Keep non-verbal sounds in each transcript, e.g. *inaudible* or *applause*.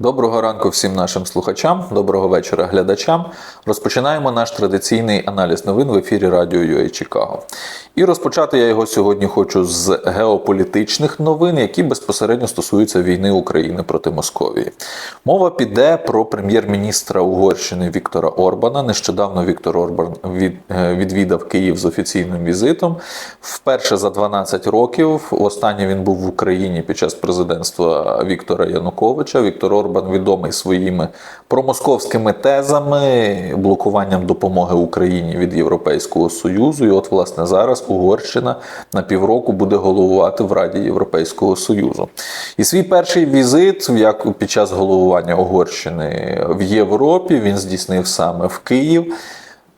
Доброго ранку всім нашим слухачам, доброго вечора глядачам. Розпочинаємо наш традиційний аналіз новин в ефірі Радіо UA Чикаго. І розпочати я його сьогодні хочу з геополітичних новин, які безпосередньо стосуються війни України проти Московії. Мова піде про прем'єр-міністра Угорщини Віктора Орбана. Нещодавно Віктор Орбан е, відвідав Київ з офіційним візитом. Вперше за 12 років. Останнє він був в Україні під час президентства Віктора Януковича. Віктор Орбан відомий своїми промосковськими тезами, блокуванням допомоги Україні від Європейського Союзу. І от, власне, зараз Угорщина на півроку буде головувати в Раді Європейського Союзу. І свій перший візит, як під час головування Угорщини в Європі, він здійснив саме в Київ.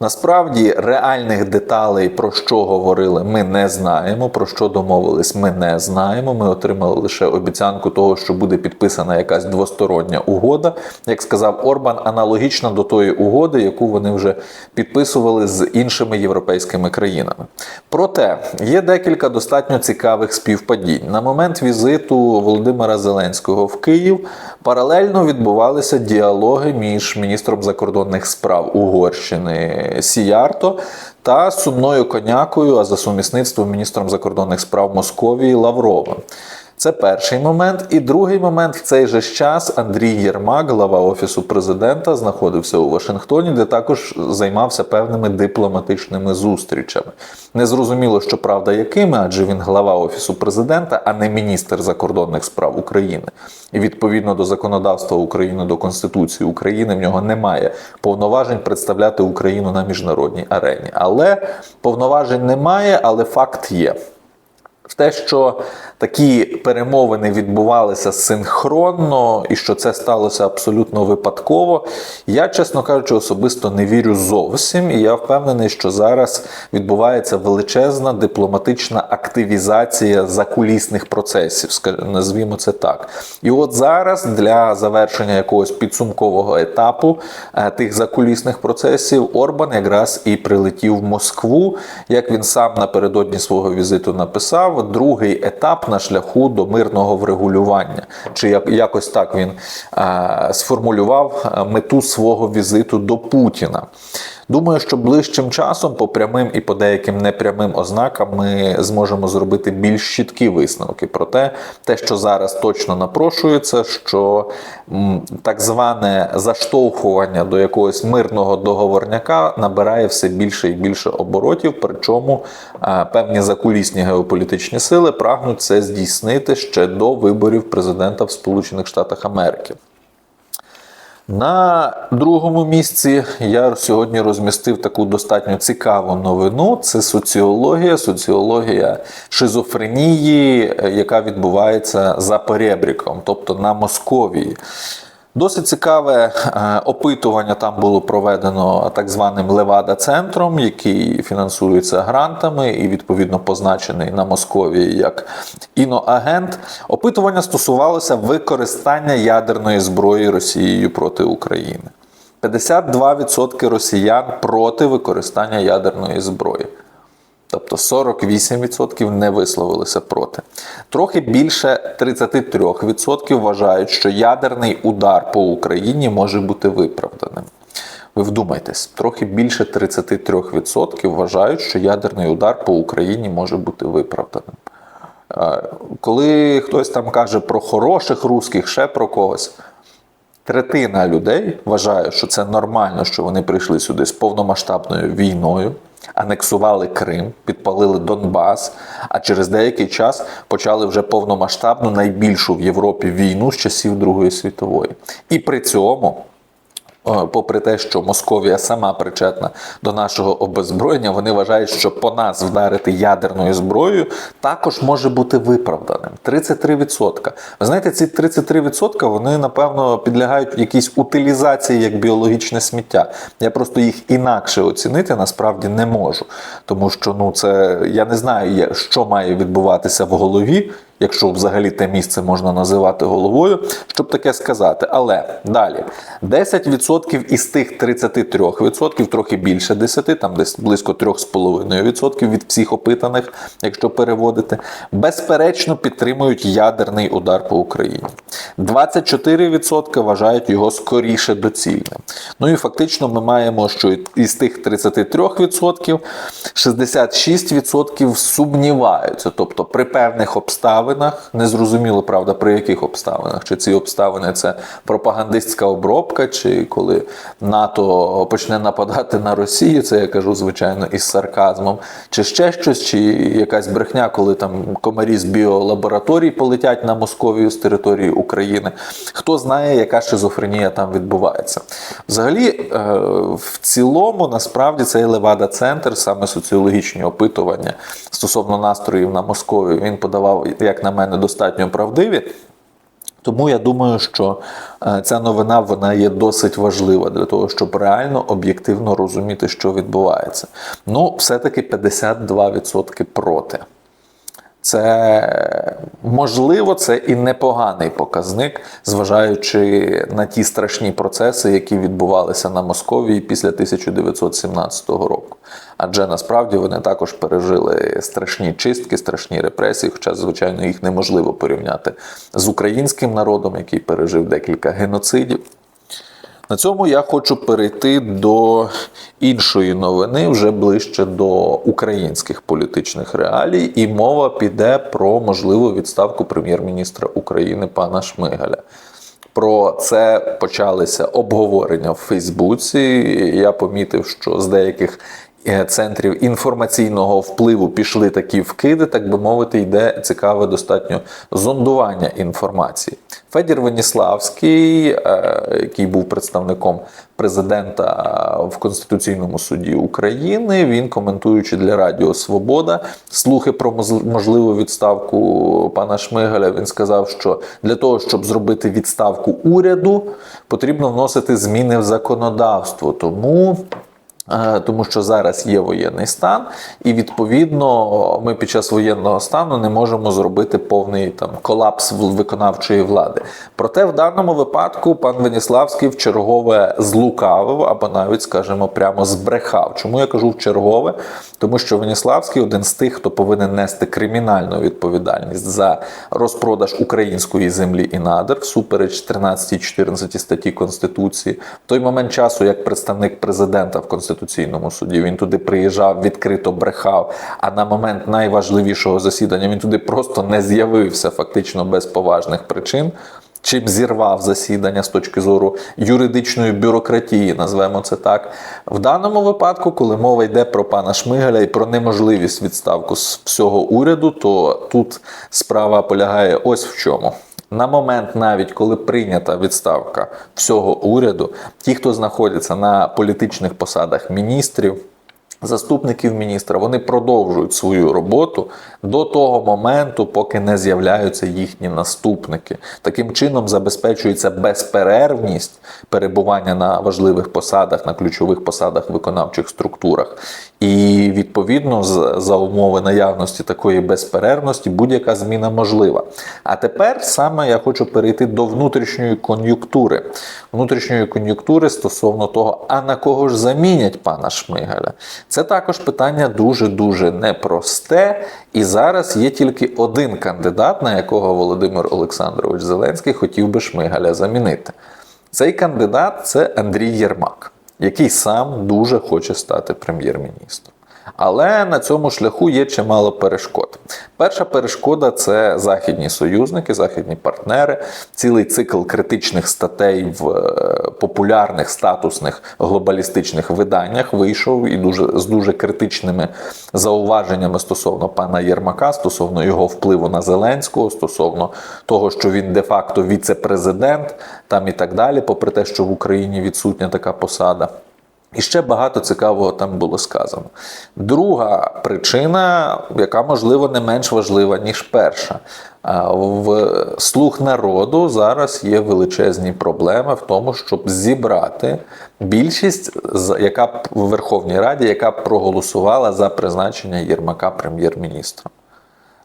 Насправді реальних деталей, про що говорили, ми не знаємо. Про що домовились, ми не знаємо. Ми отримали лише обіцянку того, що буде підписана якась двостороння угода, як сказав Орбан, аналогічна до тої угоди, яку вони вже підписували з іншими європейськими країнами. Проте є декілька достатньо цікавих співпадінь. На момент візиту Володимира Зеленського в Київ паралельно відбувалися діалоги між міністром закордонних справ Угорщини. Сіярто та сумною конякою, а за сумісництвом міністром закордонних справ Московії Лавровим. Це перший момент. І другий момент в цей же час Андрій Єрмак, глава офісу президента, знаходився у Вашингтоні, де також займався певними дипломатичними зустрічами. Незрозуміло, що правда, якими, адже він глава офісу президента, а не міністр закордонних справ України. І відповідно до законодавства України, до Конституції України, в нього немає повноважень представляти Україну на міжнародній арені. Але повноважень немає, але факт є. Те, що такі перемовини відбувалися синхронно і що це сталося абсолютно випадково, я, чесно кажучи, особисто не вірю зовсім. І я впевнений, що зараз відбувається величезна дипломатична активізація закулісних процесів, назвімо це так. І от зараз для завершення якогось підсумкового етапу е, тих закулісних процесів Орбан якраз і прилетів в Москву, як він сам напередодні свого візиту написав, другий етап на шляху до мирного врегулювання. Чи як якось так він е, сформулював мету свого візиту до Путіна. Думаю, що ближчим часом, по прямим і по деяким непрямим ознакам, ми зможемо зробити більш чіткі висновки про те, те, що зараз точно напрошується, що так зване заштовхування до якогось мирного договорняка набирає все більше і більше оборотів. Причому е, певні закулісні геополітичні сили прагнуть це здійснити ще до виборів президента в Сполучених Штатах Америки. На другому місці я сьогодні розмістив таку достатньо цікаву новину. Це соціологія, соціологія шизофренії, яка відбувається за перебріком, тобто на Московії. Досить цікаве е, опитування там було проведено так званим Левада-центром, який фінансується грантами і відповідно позначений на Московії як іноагент. Опитування стосувалося використання ядерної зброї Росією проти України. 52% росіян проти використання ядерної зброї. Тобто 48% не висловилися проти. Трохи більше 33% вважають, що ядерний удар по Україні може бути виправданим. Ви вдумайтесь, трохи більше 33% вважають, що ядерний удар по Україні може бути виправданим. Коли хтось там каже про хороших русських, ще про когось. Третина людей вважає, що це нормально, що вони прийшли сюди з повномасштабною війною, анексували Крим, підпалили Донбас, а через деякий час почали вже повномасштабну найбільшу в Європі війну з часів Другої світової. І при цьому. Попри те, що Московія сама причетна до нашого обезброєння, вони вважають, що по нас вдарити ядерною зброєю також може бути виправданим. 33%. Ви знаєте, ці 33% вони напевно підлягають якійсь утилізації як біологічне сміття. Я просто їх інакше оцінити насправді не можу, тому що ну це я не знаю, що має відбуватися в голові якщо взагалі те місце можна називати головою, щоб таке сказати. Але далі 10% із тих 33%, трохи більше 10, там десь близько 3,5% від всіх опитаних, якщо переводити, безперечно підтримують ядерний удар по Україні. 24% вважають його скоріше доцільним. Ну і фактично ми маємо, що із тих 33% 66% сумніваються. Тобто при певних обставинах, незрозуміло, правда, при яких обставинах, чи ці обставини це пропагандистська обробка, чи коли НАТО почне нападати на Росію, це я кажу, звичайно, із сарказмом, чи ще щось, чи якась брехня, коли там комарі з біолабораторій полетять на Московію з території України. Хто знає, яка шизофренія там відбувається. Взагалі, е, в цілому, насправді, цей Левада-центр, саме соціологічні опитування стосовно настроїв на Московію, він подавав, як на мене, достатньо правдиві. Тому я думаю, що е, ця новина вона є досить важлива для того, щоб реально об'єктивно розуміти, що відбувається. Ну, все-таки 52% проти. Це можливо, це і непоганий показник, зважаючи на ті страшні процеси, які відбувалися на Московії після 1917 року. Адже насправді вони також пережили страшні чистки, страшні репресії, хоча, звичайно, їх неможливо порівняти з українським народом, який пережив декілька геноцидів. На цьому я хочу перейти до іншої новини, вже ближче до українських політичних реалій, і мова піде про можливу відставку прем'єр-міністра України пана Шмигаля. Про це почалися обговорення в Фейсбуці. Я помітив, що з деяких центрів інформаційного впливу пішли такі вкиди, так би мовити, йде цікаве достатньо зондування інформації. Федір Веніславський, е, який був представником президента в Конституційному суді України, він коментуючи для Радіо Свобода слухи про можливу відставку пана Шмигаля, він сказав, що для того, щоб зробити відставку уряду, потрібно вносити зміни в законодавство. Тому Е, тому що зараз є воєнний стан, і відповідно ми під час воєнного стану не можемо зробити повний там колапс виконавчої влади. Проте в даному випадку пан Веніславський в чергове злукавив або навіть, скажімо, прямо збрехав. Чому я кажу в чергове? Тому що Веніславський один з тих, хто повинен нести кримінальну відповідальність за розпродаж української землі і надр всупереч 13-14 статті Конституції. В той момент часу, як представник президента в Конституційному суді, він туди приїжджав, відкрито брехав. А на момент найважливішого засідання він туди просто не з'явився, фактично без поважних причин. Чим зірвав засідання з точки зору юридичної бюрократії, назвемо це так. В даному випадку, коли мова йде про пана Шмигаля і про неможливість відставку з всього уряду, то тут справа полягає ось в чому. На момент, навіть коли прийнята відставка всього уряду, ті, хто знаходяться на політичних посадах міністрів, заступників міністра, вони продовжують свою роботу до того моменту, поки не з'являються їхні наступники. Таким чином забезпечується безперервність перебування на важливих посадах, на ключових посадах виконавчих структурах. І відповідно за умови наявності такої безперервності будь-яка зміна можлива. А тепер саме я хочу перейти до внутрішньої кон'юнктури. Внутрішньої кон'юнктури стосовно того, а на кого ж замінять пана Шмигаля. Це також питання дуже-дуже непросте. І зараз є тільки один кандидат, на якого Володимир Олександрович Зеленський хотів би Шмигаля замінити. Цей кандидат це Андрій Єрмак, який сам дуже хоче стати прем'єр-міністром. Але на цьому шляху є чимало перешкод. Перша перешкода це західні союзники, західні партнери, цілий цикл критичних статей в е, популярних статусних глобалістичних виданнях вийшов і дуже з дуже критичними зауваженнями стосовно пана Єрмака, стосовно його впливу на Зеленського, стосовно того, що він де-факто віце-президент, там і так далі, попри те, що в Україні відсутня така посада. І ще багато цікавого там було сказано. Друга причина, яка можливо не менш важлива, ніж перша. В слух народу зараз є величезні проблеми в тому, щоб зібрати більшість, яка в Верховній Раді, яка проголосувала за призначення Єрмака прем'єр-міністром.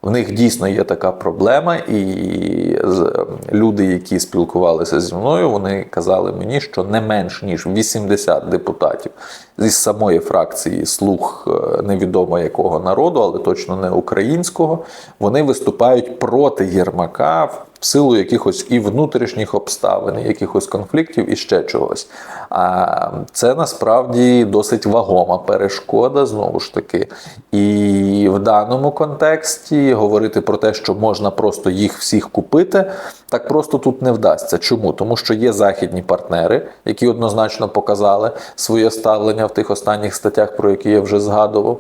В них дійсно є така проблема, і з- люди, які спілкувалися зі мною, вони казали мені, що не менш ніж 80 депутатів зі самої фракції слуг е, невідомо якого народу, але точно не українського, вони виступають проти Єрмака силу якихось і внутрішніх обставин, і якихось конфліктів і ще чогось. А це насправді досить вагома перешкода знову ж таки. І в даному контексті говорити про те, що можна просто їх всіх купити, так просто тут не вдасться. Чому? Тому що є західні партнери, які однозначно показали своє ставлення в тих останніх статтях, про які я вже згадував.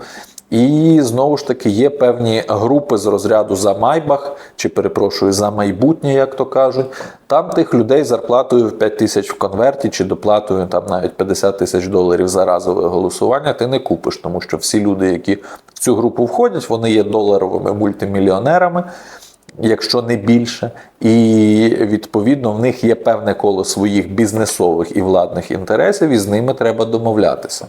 І знову ж таки є певні групи з розряду за майбах, чи перепрошую за майбутнє, як то кажуть. Там тих людей зарплатою в 5 тисяч в конверті чи доплатою там навіть 50 тисяч доларів за разове голосування ти не купиш, тому що всі люди, які в цю групу входять, вони є доларовими мультимільйонерами. Якщо не більше, і відповідно в них є певне коло своїх бізнесових і владних інтересів, і з ними треба домовлятися.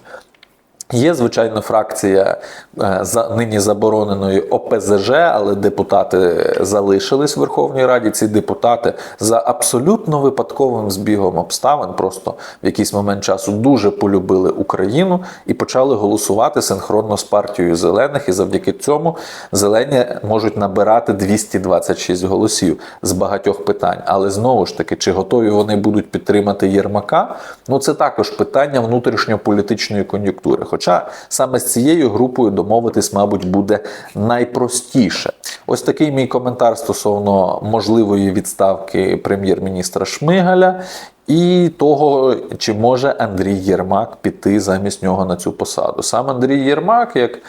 Є, звичайно, фракція е, за нині забороненої ОПЗЖ, але депутати залишились в Верховній Раді. Ці депутати за абсолютно випадковим збігом обставин просто в якийсь момент часу дуже полюбили Україну і почали голосувати синхронно з партією зелених. І завдяки цьому зелені можуть набирати 226 голосів з багатьох питань. Але знову ж таки, чи готові вони будуть підтримати Єрмака? Ну це також питання внутрішньополітичної кон'юнктури. Хоча саме з цією групою домовитись, мабуть, буде найпростіше. Ось такий мій коментар стосовно можливої відставки прем'єр-міністра Шмигаля. І того, чи може Андрій Єрмак піти замість нього на цю посаду. Сам Андрій Єрмак, як е,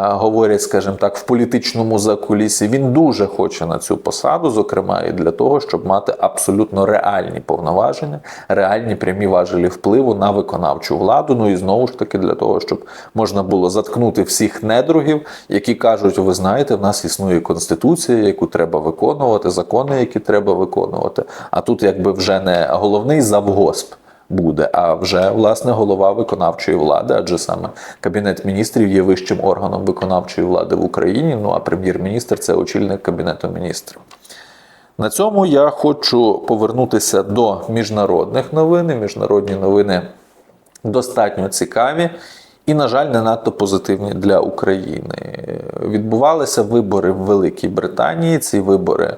говорять, скажімо так, в політичному закулісі, він дуже хоче на цю посаду, зокрема і для того, щоб мати абсолютно реальні повноваження, реальні прямі важелі впливу на виконавчу владу. Ну і знову ж таки для того, щоб можна було заткнути всіх недругів, які кажуть, ви знаєте, в нас існує конституція, яку треба виконувати, закони, які треба виконувати. А тут, якби вже не головний завгосп. Буде, а вже власне голова виконавчої влади, адже саме кабінет міністрів є вищим органом виконавчої влади в Україні. Ну а прем'єр-міністр це очільник кабінету міністрів. На цьому я хочу повернутися до міжнародних новин. Міжнародні новини достатньо цікаві і, на жаль, не надто позитивні для України. Відбувалися вибори в Великій Британії. Ці вибори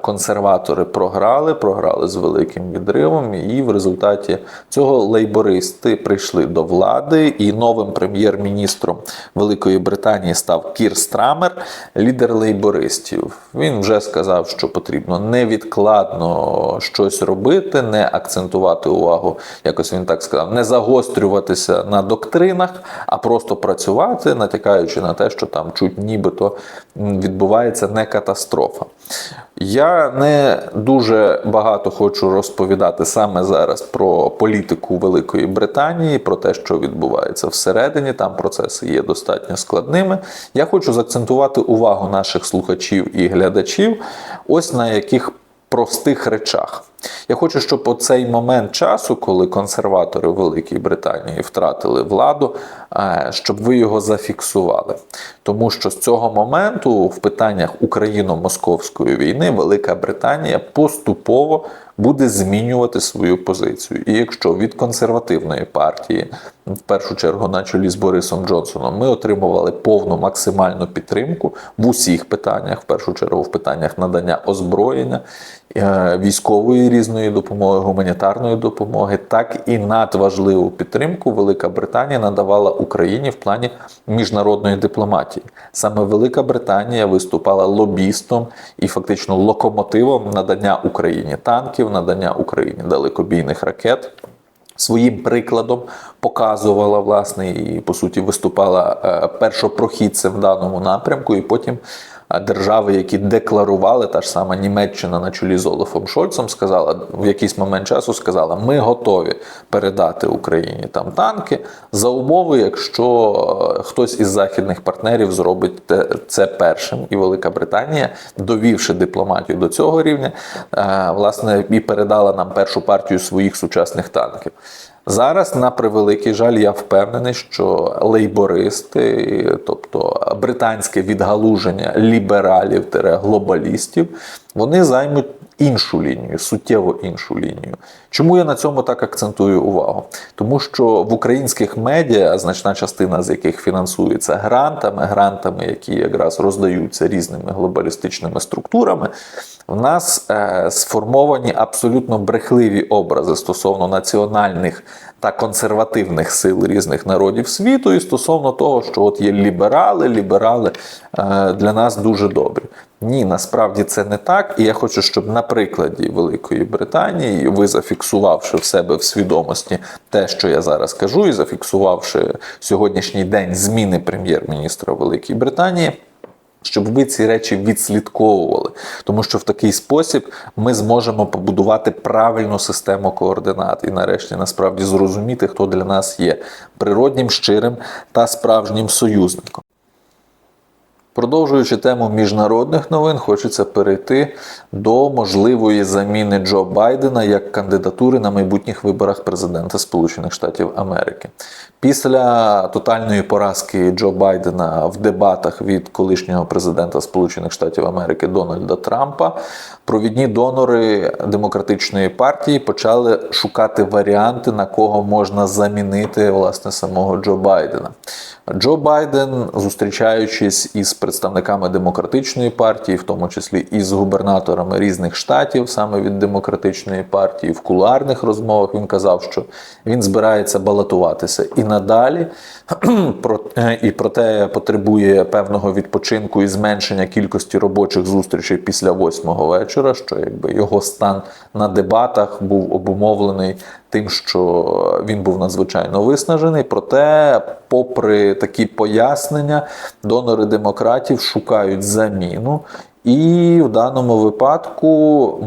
консерватори програли, програли з великим відривом, і в результаті цього лейбористи прийшли до влади. І новим прем'єр-міністром Великої Британії став Кір Страмер, лідер лейбористів. Він вже сказав, що потрібно невідкладно щось робити, не акцентувати увагу, якось він так сказав, не загострюватися на доктринах, а просто працювати, натякаючи на те, що там чуть нібито відбувається не катастрофа. Я не дуже багато хочу розповідати саме зараз про політику Великої Британії, про те, що відбувається всередині. Там процеси є достатньо складними. Я хочу закцентувати увагу наших слухачів і глядачів ось на яких простих речах. Я хочу, щоб у цей момент часу, коли консерватори Великої Британії втратили владу, е, щоб ви його зафіксували. Тому що з цього моменту в питаннях Україно-московської війни Велика Британія поступово буде змінювати свою позицію. І якщо від консервативної партії, в першу чергу на чолі з Борисом Джонсоном, ми отримували повну максимальну підтримку в усіх питаннях, в першу чергу в питаннях надання озброєння, військової різної допомоги, гуманітарної допомоги, так і надважливу підтримку Велика Британія надавала Україні в плані міжнародної дипломатії. Саме Велика Британія виступала лобістом і фактично локомотивом надання Україні танків, надання Україні далекобійних ракет. Своїм прикладом показувала власне і по суті виступала е, першопрохідцем в даному напрямку, і потім е, держави, які декларували, та ж сама Німеччина на чолі з Олафом Шольцем, сказала в якийсь момент часу, сказала: ми готові передати Україні там танки за умови, якщо е, хтось із західних партнерів зробить це першим, і Велика Британія, довівши дипломатію до цього рівня, е, власне і передала нам першу партію своїх сучасних танків. Зараз, на превеликий жаль, я впевнений, що лейбористи, тобто британське відгалуження лібералів глобалістів, вони займуть іншу лінію, суттєво іншу лінію. Чому я на цьому так акцентую увагу? Тому що в українських медіа, значна частина з яких фінансується грантами, грантами, які якраз роздаються різними глобалістичними структурами, в нас е, сформовані абсолютно брехливі образи стосовно національних та консервативних сил різних народів світу, і стосовно того, що от є ліберали, ліберали е, для нас дуже добрі. Ні, насправді це не так. І я хочу, щоб на прикладі Великої Британії ви зафіксувавши в себе в свідомості те, що я зараз кажу, і зафіксувавши сьогоднішній день зміни прем'єр-міністра Великої Британії. Щоб ви ці речі відслідковували, тому що в такий спосіб ми зможемо побудувати правильну систему координат і, нарешті, насправді зрозуміти, хто для нас є природнім, щирим та справжнім союзником. Продовжуючи тему міжнародних новин, хочеться перейти до можливої заміни Джо Байдена як кандидатури на майбутніх виборах президента Сполучених Штатів Америки. Після тотальної поразки Джо Байдена в дебатах від колишнього президента Сполучених Штатів Америки Дональда Трампа провідні донори демократичної партії почали шукати варіанти, на кого можна замінити власне самого Джо Байдена. Джо Байден, зустрічаючись із представниками демократичної партії, в тому числі і з губернаторами різних штатів, саме від демократичної партії, в кулуарних розмовах він казав, що він збирається балотуватися і надалі, *clears throat* і проте потребує певного відпочинку і зменшення кількості робочих зустрічей після восьмого вечора. Що якби його стан на дебатах був обумовлений тим, що він був надзвичайно виснажений. Проте, попри такі пояснення, донори демократів шукають заміну. І в даному випадку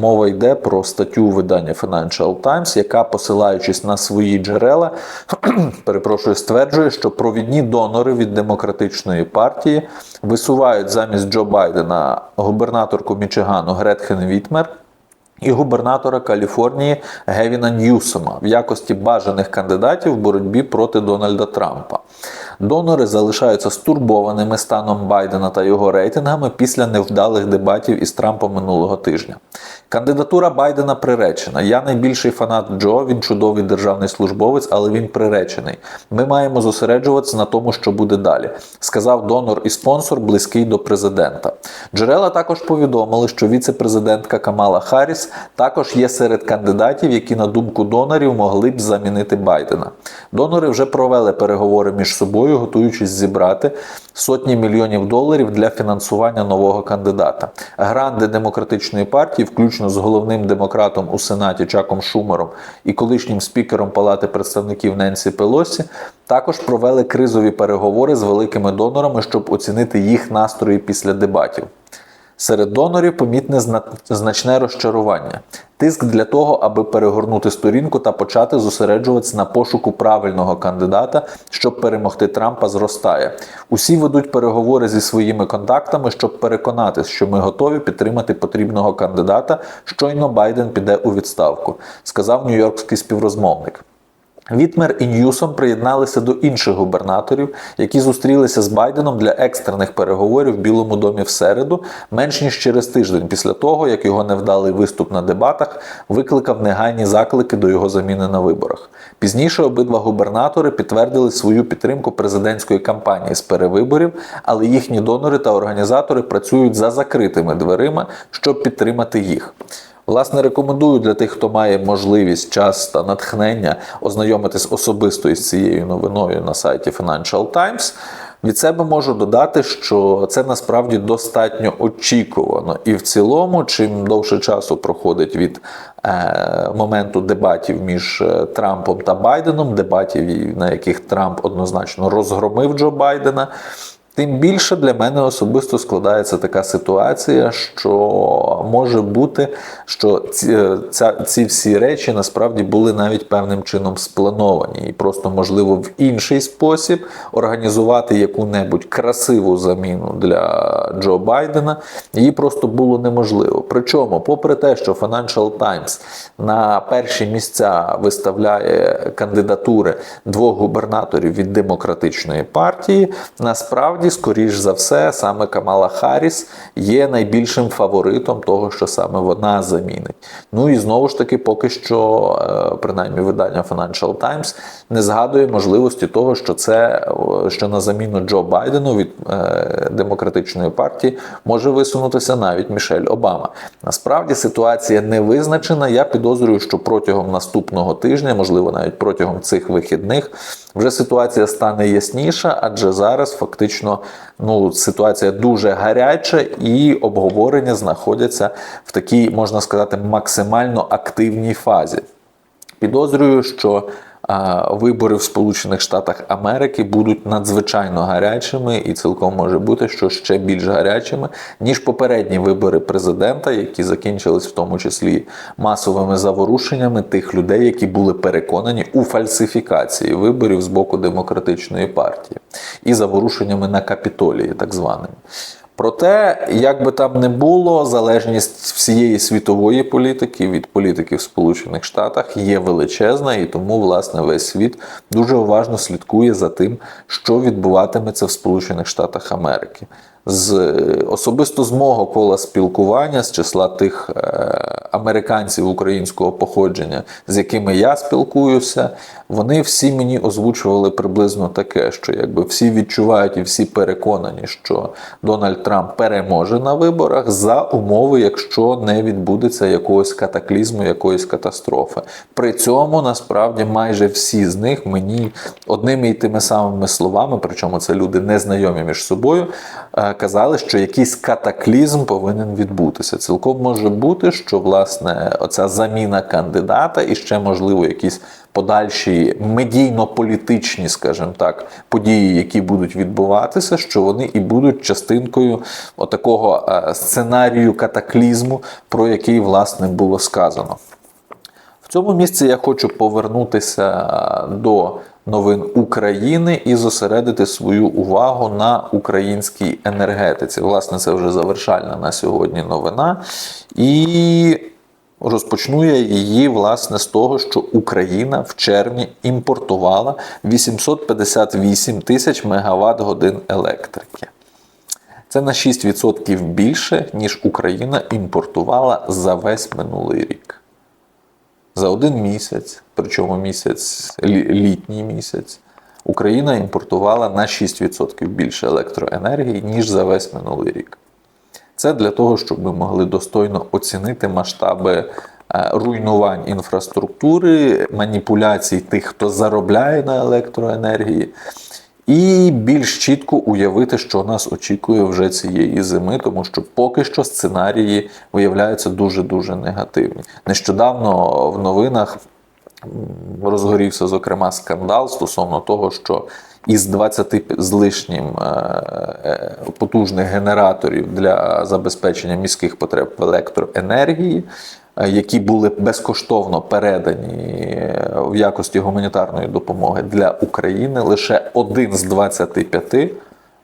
мова йде про статтю видання Financial Times, яка, посилаючись на свої джерела, *clears throat* перепрошую, стверджує, що провідні донори від демократичної партії висувають замість Джо Байдена губернаторку Мічигану Гретхен Вітмер. І губернатора Каліфорнії Гевіна Ньюсома в якості бажаних кандидатів в боротьбі проти Дональда Трампа. Донори залишаються стурбованими станом Байдена та його рейтингами після невдалих дебатів із Трампом минулого тижня. Кандидатура Байдена приречена. Я найбільший фанат Джо, він чудовий державний службовець, але він приречений. Ми маємо зосереджуватися на тому, що буде далі, сказав донор і спонсор, близький до президента. Джерела також повідомили, що віце-президентка Камала Харріс також є серед кандидатів, які, на думку донорів, могли б замінити Байдена. Донори вже провели переговори між собою, готуючись зібрати сотні мільйонів доларів для фінансування нового кандидата. Гранди демократичної партії, включно з головним демократом у Сенаті Чаком Шумером і колишнім спікером Палати представників Ненсі Пелосі, також провели кризові переговори з великими донорами, щоб оцінити їх настрої після дебатів. Серед донорів помітне значне розчарування. Тиск для того, аби перегорнути сторінку та почати зосереджуватися на пошуку правильного кандидата, щоб перемогти Трампа, зростає. Усі ведуть переговори зі своїми контактами, щоб переконатись, що ми готові підтримати потрібного кандидата. Щойно Байден піде у відставку, сказав нью-йоркський співрозмовник. Вітмер і Ньюсом приєдналися до інших губернаторів, які зустрілися з Байденом для екстрених переговорів в Білому домі в середу, менш ніж через тиждень після того, як його невдалий виступ на дебатах викликав негайні заклики до його заміни на виборах. Пізніше обидва губернатори підтвердили свою підтримку президентської кампанії з перевиборів, але їхні донори та організатори працюють за закритими дверима, щоб підтримати їх. Власне, рекомендую для тих, хто має можливість, час та натхнення ознайомитись особисто із цією новиною на сайті Financial Times. Від себе можу додати, що це насправді достатньо очікувано. І в цілому, чим довше часу проходить від е, моменту дебатів між е, Трампом та Байденом, дебатів, на яких Трамп однозначно розгромив Джо Байдена. Тим більше для мене особисто складається така ситуація, що може бути, що ці, е, ця, ці всі речі насправді були навіть певним чином сплановані, і просто можливо в інший спосіб організувати яку-небудь красиву заміну для Джо Байдена. Її просто було неможливо. Причому, попри те, що Financial Times на перші місця виставляє кандидатури двох губернаторів від демократичної партії, насправді, скоріш за все, саме Камала Харріс є найбільшим фаворитом того, що саме вона замінить. Ну і знову ж таки, поки що, е, принаймні, видання Financial Times не згадує можливості того, що це що на заміну Джо Байдену від е, демократичної партії може висунутися навіть Мішель Обама. Насправді ситуація не визначена. Я підозрюю, що протягом наступного тижня, можливо, навіть протягом цих вихідних, вже ситуація стане ясніша, адже зараз фактично ну, ситуація дуже гаряча і обговорення знаходяться в такій, можна сказати, максимально активній фазі. Підозрюю, що вибори в Сполучених Штатах Америки будуть надзвичайно гарячими, і цілком може бути, що ще більш гарячими, ніж попередні вибори президента, які закінчились в тому числі масовими заворушеннями тих людей, які були переконані у фальсифікації виборів з боку демократичної партії і заворушеннями на капітолії, так званими. Проте, як би там не було, залежність всієї світової політики від політики в Сполучених Штатах є величезна, і тому власне весь світ дуже уважно слідкує за тим, що відбуватиметься в Сполучених Штатах Америки. З особисто з мого кола спілкування з числа тих е, американців українського походження, з якими я спілкуюся, вони всі мені озвучували приблизно таке, що якби всі відчувають і всі переконані, що Дональд Трамп переможе на виборах за умови, якщо не відбудеться якогось катаклізму, якоїсь катастрофи. При цьому насправді майже всі з них мені одними і тими самими словами, причому це люди незнайомі між собою, е, казали, що якийсь катаклізм повинен відбутися. Цілком може бути, що власне оця заміна кандидата і ще можливо якісь подальші медійно-політичні, скажімо так, події, які будуть відбуватися, що вони і будуть частинкою отакого е, сценарію катаклізму, про який власне було сказано. В цьому місці я хочу повернутися до новин України і зосередити свою увагу на українській енергетиці. Власне, це вже завершальна на сьогодні новина. І розпочну я її власне з того, що Україна в червні імпортувала 858 тисяч мегаватт годин електрики. Це на 6% більше, ніж Україна імпортувала за весь минулий рік. За один місяць, причому місяць літній місяць, Україна імпортувала на 6% більше електроенергії, ніж за весь минулий рік. Це для того, щоб ми могли достойно оцінити масштаби руйнувань інфраструктури, маніпуляцій тих, хто заробляє на електроенергії, і більш чітко уявити, що нас очікує вже цієї зими, тому що поки що сценарії виявляються дуже-дуже негативні. Нещодавно в новинах розгорівся, зокрема, скандал стосовно того, що із 20 з лишнім потужних генераторів для забезпечення міських потреб в електроенергії які були безкоштовно передані в якості гуманітарної допомоги для України, лише один з 25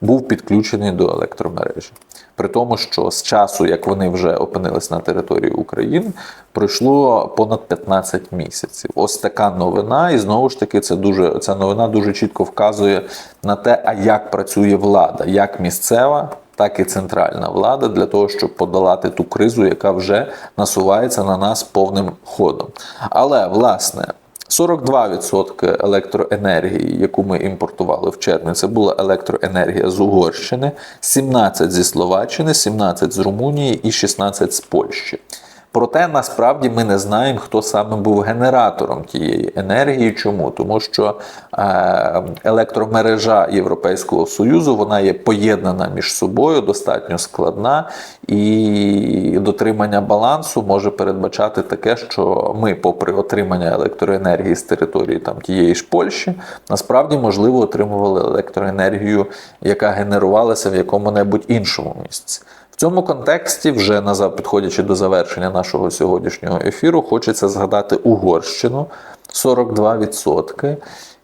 був підключений до електромережі. При тому, що з часу, як вони вже опинились на території України, пройшло понад 15 місяців. Ось така новина, і знову ж таки, це дуже ця новина дуже чітко вказує на те, а як працює влада, як місцева, так і центральна влада для того, щоб подолати ту кризу, яка вже насувається на нас повним ходом. Але власне. 42% електроенергії, яку ми імпортували в червні, це була електроенергія з Угорщини, 17 зі Словаччини, 17 з Румунії і 16 з Польщі. Проте насправді ми не знаємо, хто саме був генератором тієї енергії. Чому? Тому що е, електромережа Європейського Союзу вона є поєднана між собою, достатньо складна, і дотримання балансу може передбачати таке, що ми, попри отримання електроенергії з території там тієї ж Польщі, насправді можливо отримували електроенергію, яка генерувалася в якому-небудь іншому місці. В цьому контексті, вже назад підходячи до завершення нашого сьогоднішнього ефіру, хочеться згадати Угорщину 42%.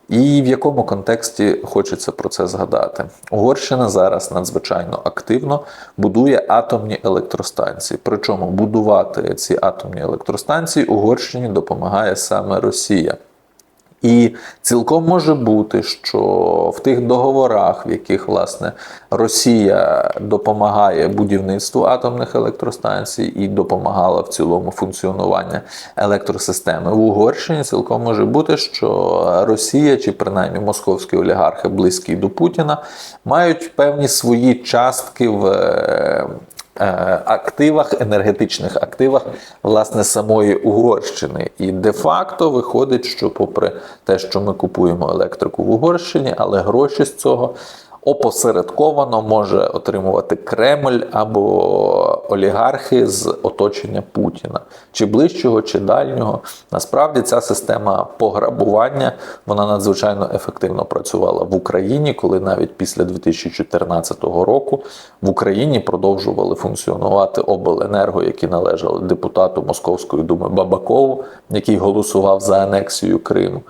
І в якому контексті хочеться про це згадати? Угорщина зараз надзвичайно активно будує атомні електростанції. Причому будувати ці атомні електростанції Угорщині допомагає саме Росія. І цілком може бути, що в тих договорах, в яких власне Росія допомагає будівництву атомних електростанцій і допомагала в цілому функціонуванню електросистеми. В Угорщині, цілком може бути, що Росія чи принаймні московські олігархи, близькі до Путіна, мають певні свої частки в е, активах, енергетичних активах власне самої Угорщини. І де-факто виходить, що, попри те, що ми купуємо електрику в Угорщині, але гроші з цього. Опосередковано може отримувати Кремль або олігархи з оточення Путіна, чи ближчого, чи дальнього. Насправді ця система пограбування вона надзвичайно ефективно працювала в Україні, коли навіть після 2014 року в Україні продовжували функціонувати обленерго, які належали депутату Московської думи Бабакову, який голосував за анексію Криму.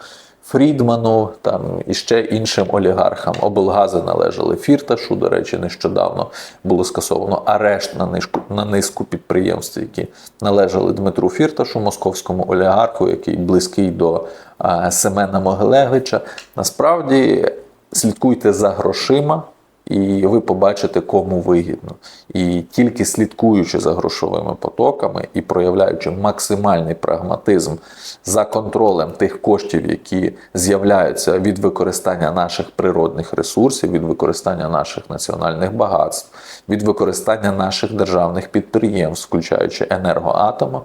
Фрідману там і ще іншим олігархам. Облгази належали Фірташу. До речі, нещодавно було скасовано арешт на низку на низку підприємств, які належали Дмитру Фірташу, московському олігарху, який близький до а, Семена Могилевича. Насправді слідкуйте за грошима. І ви побачите, кому вигідно. І тільки слідкуючи за грошовими потоками і проявляючи максимальний прагматизм за контролем тих коштів, які з'являються від використання наших природних ресурсів, від використання наших національних багатств, від використання наших державних підприємств, включаючи енергоатома,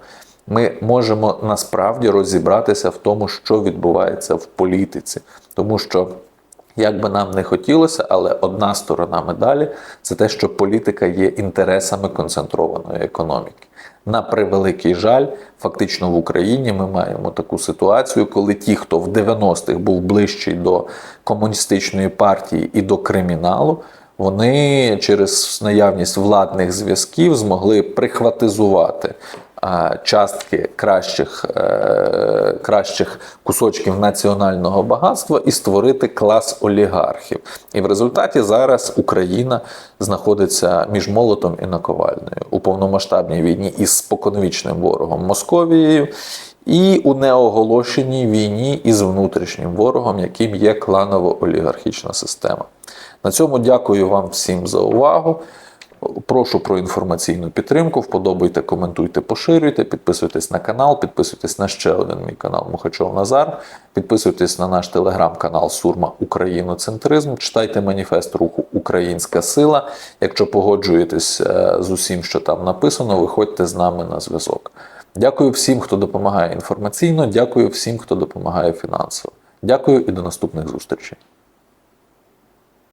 ми можемо насправді розібратися в тому, що відбувається в політиці, тому що. Як би нам не хотілося, але одна сторона медалі це те, що політика є інтересами концентрованої економіки. На превеликий жаль, фактично в Україні ми маємо таку ситуацію, коли ті, хто в 90-х був ближчий до комуністичної партії і до криміналу, вони через наявність владних зв'язків змогли прихватизувати частки кращих, е, кращих кусочків національного багатства і створити клас олігархів. І в результаті зараз Україна знаходиться між молотом і наковальнею у повномасштабній війні із споконвічним ворогом Московією. І у неоголошеній війні із внутрішнім ворогом, яким є кланово-олігархічна система. На цьому дякую вам всім за увагу. Прошу про інформаційну підтримку. Вподобайте, коментуйте, поширюйте, підписуйтесь на канал, підписуйтесь на ще один мій канал Мухачов Назар. Підписуйтесь на наш телеграм-канал Сурма Україноцентризм. Читайте маніфест руху Українська сила. Якщо погоджуєтесь е, з усім, що там написано, виходьте з нами на зв'язок. Дякую всім, хто допомагає інформаційно. Дякую всім, хто допомагає фінансово. Дякую і до наступних зустрічей.